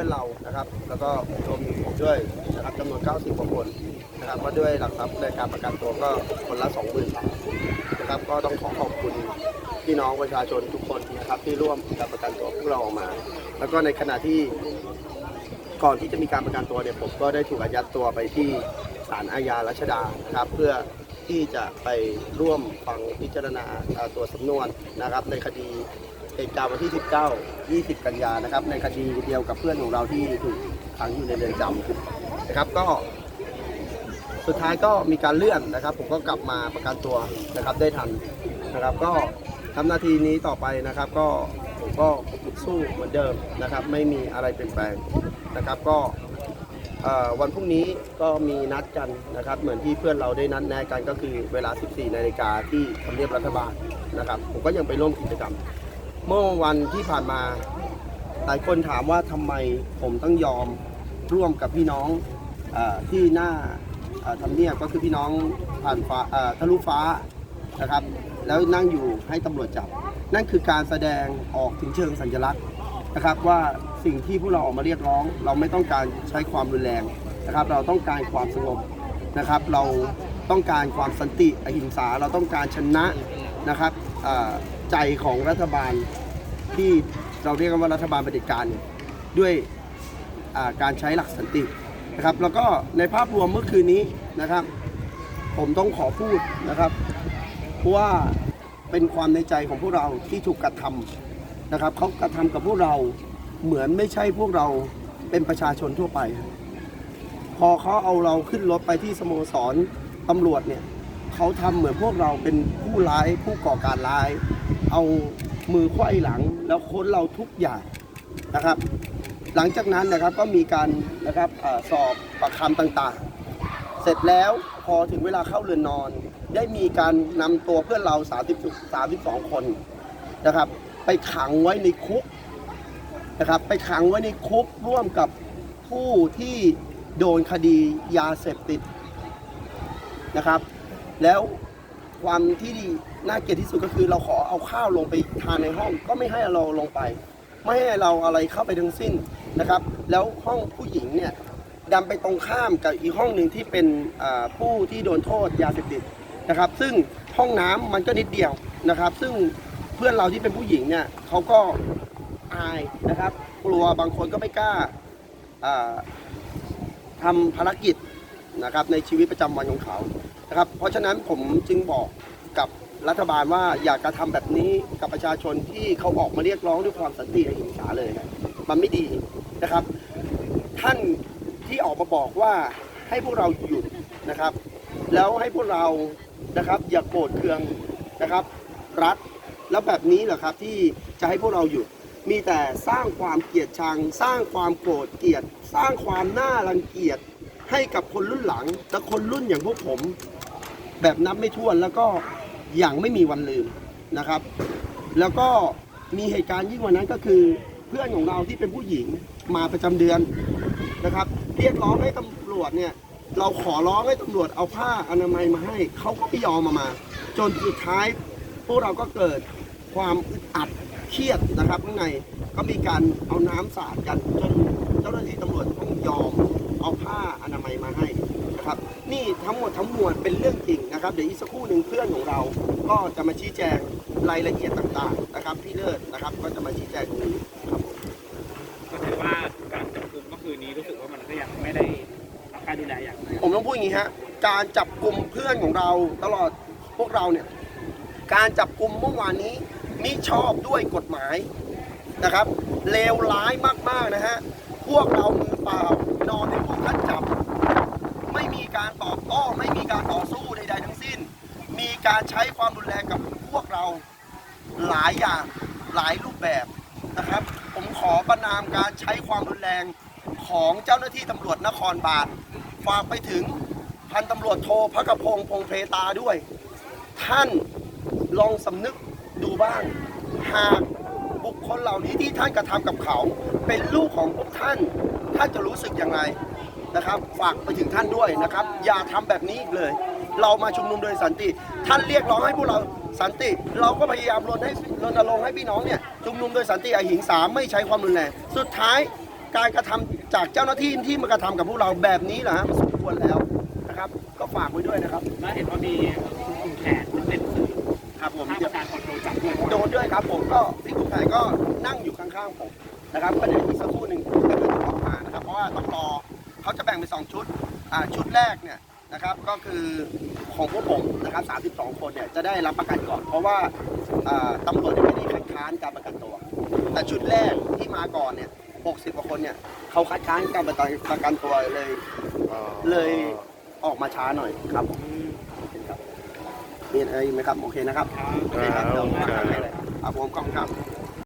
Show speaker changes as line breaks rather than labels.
พื่อนเรานะครับ แล้วก็รวมถึงผมด้วยนะครับจำนวน 90กว่าคนนะครับก็ด้วยหลักทรัพย์ในการประกันตัวก็คนละ 20,000บาทนะครับก็ต้องขอขอบคุณพี่น้องประชาชนทุกคนนะครับที่ร่วมการประกันตัวพวกเราออกมา แล้วก็ในขณะที่ก่อนที่จะมีการประกันตัวเนี่ยผมก็ได้ถูกอายัดตัวไปที่ศาลอาญารัชดานะครับ เพื่อที่จะไปร่วมฟังพิจารณาตัวสำนวนนะครับในคดี ตุการณ์วันที่ 19 20 กันยานะครับ ในคดีเดียวกับเพื่อนของเราที่ถูกขังอยู่ในเรือนจำนะครับ ก็ สุดท้ายก็มีการเลื่อนนะครับ ผมก็กลับมาประกันตัวนะครับได้ทันนะครับ ก็ทำหน้าที่นี้ต่อไปนะครับ ก็ผมก็สู้เหมือนเดิมนะครับ ไม่มีอะไรเปลี่ยนแปลงนะครับ ก็วันพรุ่งนี้ก็มีนัดกันนะครับ เหมือนที่เพื่อนเราได้นัดแนะกันก็คือเวลา 14 นาฬิกาที่ทำเนียบรัฐบาลนะครับ ผมก็ยังไปร่วมกิจกรรม เมื่อวันที่ผ่านมา หลายคนถามว่าทำไมผมต้องยอมร่วมกับพี่น้องอที่หน้าทำเนียบก็คือพี่น้องผ่านฟ้าทะลุฟ้านะครับ แล้วนั่งอยู่ให้ตำรวจจับ นั่นคือการแสดงออกถึงเชิงสัญลักษณ์นะครับว่าสิ่งที่พวกเราออกมาเรียกร้อง เราไม่ต้องการใช้ความรุนแรงนะครับ เราต้องการความสงบนะครับ เราต้องการความสันติอหิงสาเราต้องการชนะนะครับ ใจของรัฐบาลที่เราเรียกกันว่ารัฐบาลเผด็จการเนี่ยด้วยการใช้หลักสันตินะครับ แล้วก็ในภาพรวมเมื่อคืนนี้นะครับ ผมต้องขอพูดนะครับเพราะว่าเป็นความในใจของพวกเราที่ถูกกระทำนะครับเขากระทำกับพวกเราเหมือนไม่ใช่พวกเราเป็นประชาชนทั่วไป พอเขาเอาเราขึ้นรถไปที่สโมสรตำรวจเนี่ยเขาทำเหมือนพวกเราเป็นผู้ร้ายผู้ก่อการร้าย เอามือไขว้หลังแล้วค้นเราทุกอย่างนะครับ หลังจากนั้นนะครับก็มีการนะครับออสอบปากคำต่างๆ เสร็จแล้วพอถึงเวลาเข้าเรือนนอน ได้มีการนำตัวเพื่อนเรา 30 32 คนนะครับ ไปขังไว้ในคุกนะครับ ไปขังไว้ในคุกร่วมกับผู้ที่โดนคดียาเสพติดนะครับ แล้ว ความที่น่าเกลียดที่สุดก็คือเราขอเอาข้าวลงไปทานในห้องก็ไม่ให้เราลงไป ไม่ให้เราอะไรเข้าไปทั้งสิ้นนะครับ แล้วห้องผู้หญิงเนี่ยดันไปตรงข้ามกับอีกห้องหนึ่งที่เป็นผู้ที่โดนโทษยาเสพติดนะครับ ซึ่งห้องน้ำมันก็นิดเดียวนะครับ ซึ่งเพื่อนเราที่เป็นผู้หญิงเนี่ยเขาก็อายนะครับ กลัวบางคนก็ไม่กล้าอ่าทำภารกิจนะครับในชีวิตประจำวันของเขา นะครับ เพราะฉะนั้นผมจึงบอกกับรัฐบาลว่าอย่ากระทำแบบนี้กับประชาชนที่เขาออกมาเรียกร้องด้วยความสันติอหิงสาเลยมันไม่ดีนะครับ ท่านที่ออกมาบอกว่าให้พวกเราหยุดนะครับ แล้วให้พวกเรานะครับ อย่าโกรธเคืองนะครับ รัฐแล้วแบบนี้เหรอครับที่จะให้พวกเราหยุดมีแต่สร้างความเกลียดชัง สร้างความโกรธเกลียด สร้างความน่ารังเกียจให้กับคนรุ่นหลังและคนรุ่นอย่างพวกผม แบบนับไม่ถ้วนแล้วก็อย่างไม่มีวันลืมนะครับ แล้วก็มีเหตุการณ์ยิ่งกว่านั้นก็คือเพื่อนของเราที่เป็นผู้หญิงมาประจำเดือนนะครับ เรียกร้องให้ตำรวจเนี่ยเราขอร้องให้ตำรวจเอาผ้าอนามัยมาให้เขาก็ไม่ยอมมามา จนสุดท้ายพวกเราก็เกิดความอึดอัดเครียดนะครับข้างในก็มีการเอาน้ำสาดกันจนเจ้าหน้าที่ตำรวจต้องยอมเอาผ้าอนามัยมาให้ นะครับ นี่ทั้งหมดทั้งมวลเป็นเรื่องจริงนะครับ เดี๋ยวอีกสักครู่หนึ่งเพื่อนของเรา ก็จะมาชี้แจงรายละเอียดต่างๆ นะครับ พี่เลิศนะครับ ก็จะมาชี้แจงตรงนี้ครับผม
ก็ถือว่าการจับกลุ่มเมื่อคืนนี้รู้สึกว่ามันก็ยังไม่ได้รับการดูแลอย่าง
ผมต้องพูดอย่างนี้ฮะการจับกลุ่มเพื่อนของเราตลอดพวกเราเนี่ยการจับกลุ่มเมื่อวานนี้มิชอบด้วยกฎหมายนะครับเลวร้ายมากๆนะฮะพวกเรามือเปล่านอนในพวกท่านจับ ไม่มีการตอบโต้ไม่มีการต่อสู้ใดๆทั้งสิ้น มี การใช้ความรุนแรงกับพวกเราหลายอย่างหลายรูปแบบนะครับ ผมขอประนามการใช้ความรุนแรงของเจ้าหน้าที่ตำรวจนครบาลฝากไปถึงพันตำรวจโทพระกระพงพงเพตาด้วย ท่านลองสำนึกดูบ้าง หากบุคคลเหล่านี้ที่ท่านกระทำกับเขา เป็นลูกของพวกท่าน ท่านจะรู้สึกอยังไงนะครับ ฝากไปถึงท่านด้วยนะครับ อย่าทำแบบนี้อีกเลย เรามาชุมนุมโดยสันติ ท่านเรียกร้องให้พวกเราสันติ เราก็พยายามรณให้รณรงค์ให้พี่น้องเนี่ยชุมนุมโดยสันติอหิงสาไม่ใช้ความรุนแรงสุดท้ายการกระทำจากเจ้าหน้าที่ที่มากระทำกับพวกเราแบบนี้เหรอฮะมันสมควรแล้วนะครับ ก็ฝากไว้ด้วยนะครับ
แล้วเห็นว่ามีคุณแขกซึ่งเป็นสื่อ
ครับผม
ข้างประธานคอนโทรลจับด้วย
โดนด้วยครับผมก็พี่กุ๊กไก่ก็นั่งอยู่ข้างๆผมนะครับก็เดี๋ยวอีกสักครู่หนึ่งก็จะออกมานะครับ เพราะว่าต้องรอเขาจะแบ่งเป็นสองชุดอ่าชุดแรกเนี่ย นะครับก็คือของพวกผมนะครับ32 คนเนี่ยจะได้รับประกันก่อน เพราะว่าอ่าตำรวจยังไม่ได้คัดค้านการประกันตัว แต่ชุดแรกที่มาก่อนเนี่ย60กว่าคนเนี่ยเขาคัดค้านการประกันประกันตัวเลย เลยออกมาช้าหน่อยครับผมครับมีอะไรอีกไหมครับโอเคนะครับ
ครับ
โอเคครับเดี๋ยวมาทางไหนเลยครับผมกล้องครับ